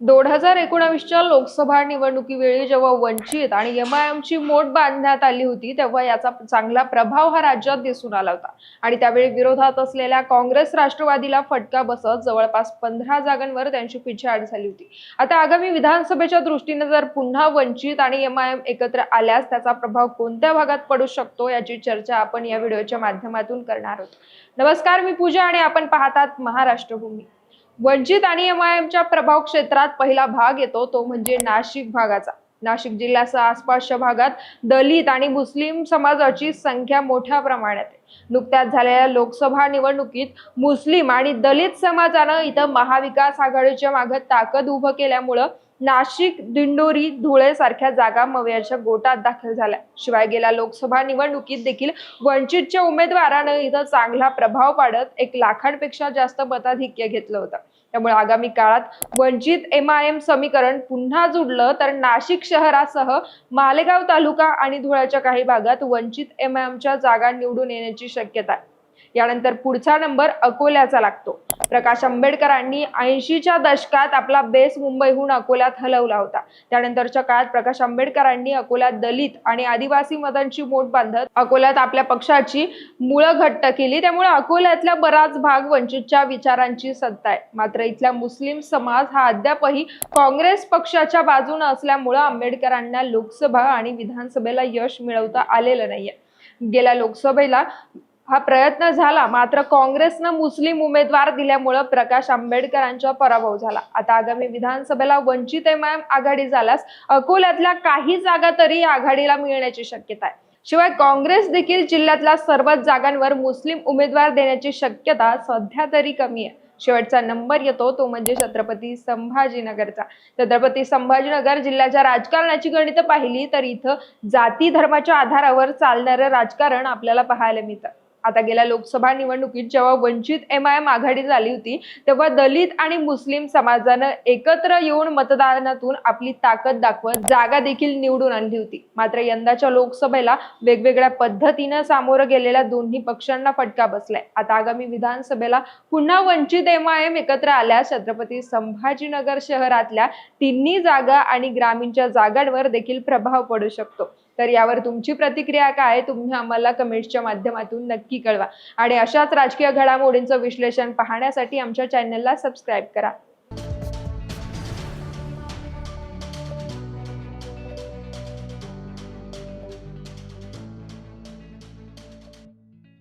दोन हजार एकोणावीसच्या लोकसभा निवडणुकीवेळी जेव्हा वंचित आणि एम आय एमची मोठ बांधण्यात आली होती तेव्हा याचा चांगला प्रभाव हा राज्यात दिसून आला होता. आणि त्यावेळी विरोधात असलेल्या काँग्रेस राष्ट्रवादीला फटका बसत जवळपास पंधरा जागांवर त्यांची पिछेहाट झाली होती. आता आगामी विधानसभेच्या दृष्टीने जर पुन्हा वंचित आणि एम आय एम एकत्र आल्यास त्याचा प्रभाव कोणत्या भागात पडू शकतो याची चर्चा आपण या व्हिडिओच्या माध्यमातून करणार आहोत. नमस्कार मी पूजा आणि आपण पाहतात महाराष्ट्रभूमी. वंचित आणि एम आय एमच्या प्रभाव क्षेत्रात पहिला भाग येतो तो म्हणजे नाशिक भागाचा. नाशिक जिल्ह्यासह आसपासच्या भागात दलित आणि मुस्लिम समाजाची संख्या मोठ्या प्रमाणात आहे. नुकत्याच झालेल्या लोकसभा निवडणुकीत मुस्लिम आणि दलित समाजानं इथं महाविकास आघाडीच्या मागे ताकद उभं केल्यामुळं नाशिक दिंडोरी धुळे सारख्या जागा मव्याच्या गोटात दाखल झाल्या. शिवाय गेल्या लोकसभा निवडणुकीत देखील वंचितच्या उमेदवारानं इथं चांगला प्रभाव पाडत एक लाखांपेक्षा जास्त मताधिक्य घेतलं होतं. त्यामुळे आगामी काळात वंचित एम आय एम समीकरण पुन्हा जुडलं तर नाशिक शहरासह मालेगाव तालुका आणि धुळ्याच्या काही भागात वंचित एम आय एमच्या जागा निवडून येण्याची शक्यता आहे. यानंतर पुढचा नंबर अकोल्याचा लागतो. प्रकाश आंबेडकरांनी ऐंशीच्या दशकात आपला बेस मुंबईहून अकोल्यात हलवला होता. त्यानंतरच्या काळात प्रकाश आंबेडकरांनी अकोल्यात दलित आणि आदिवासी मतांची मोठ बांधत अकोल्यात आपल्या पक्षाची मुळं घट्ट केली. त्यामुळे अकोल्यातला बराच भाग वंचितच्या विचारांची सत्ता आहे. मात्र इथला मुस्लिम समाज हा अद्यापही काँग्रेस पक्षाच्या बाजूने असल्यामुळं आंबेडकरांना लोकसभा आणि विधानसभेला यश मिळवता आलेलं नाहीये. गेल्या लोकसभेला हा प्रयत्न झाला मात्र काँग्रेसनं मुस्लिम उमेदवार दिल्यामुळं प्रकाश आंबेडकरांचा पराभव झाला. आता आगामी विधानसभेला वंचित एम आघाडी झाल्यास अकोल्यातल्या काही जागा तरी आघाडीला मिळण्याची शक्यता आहे. शिवाय काँग्रेस देखील जिल्ह्यातल्या सर्वच जागांवर मुस्लिम उमेदवार देण्याची शक्यता सध्या तरी कमी आहे. शेवटचा नंबर येतो तो म्हणजे छत्रपती संभाजीनगरचा. छत्रपती संभाजीनगर जिल्ह्याच्या राजकारणाची गणित पाहिली तर इथं जाती धर्माच्या आधारावर चालणारं राजकारण आपल्याला पाहायला मिळतं. आता गेल्या लोकसभा निवडणुकीत जेव्हा वंचित एम आय एम आघाडी झाली होती तेव्हा दलित आणि मुस्लिम समाजानं एकत्र येऊन मतदानातून आपली ताकद दाखवत जागा देखील निवडून आणली होती. मात्र यंदाच्या लोकसभेला वेगवेगळ्या पद्धतीनं सामोरं गेलेल्या दोन्ही पक्षांना फटका बसलाय. आता आगामी विधानसभेला पुन्हा वंचित एम आय एम एकत्र आल्यास छत्रपती संभाजीनगर शहरातल्या तिन्ही जागा आणि ग्रामीणच्या जागांवर देखील प्रभाव पडू शकतो. तर यावर तुमची प्रतिक्रिया काय आहे? तुम्ही आम्हाला कमेंट्सच्या माध्यमातून नक्की कळवा आणि अशाच राजकीय घडामोडींचं विश्लेषण पाहण्यासाठी आमच्या चॅनलला सबस्क्राईब करा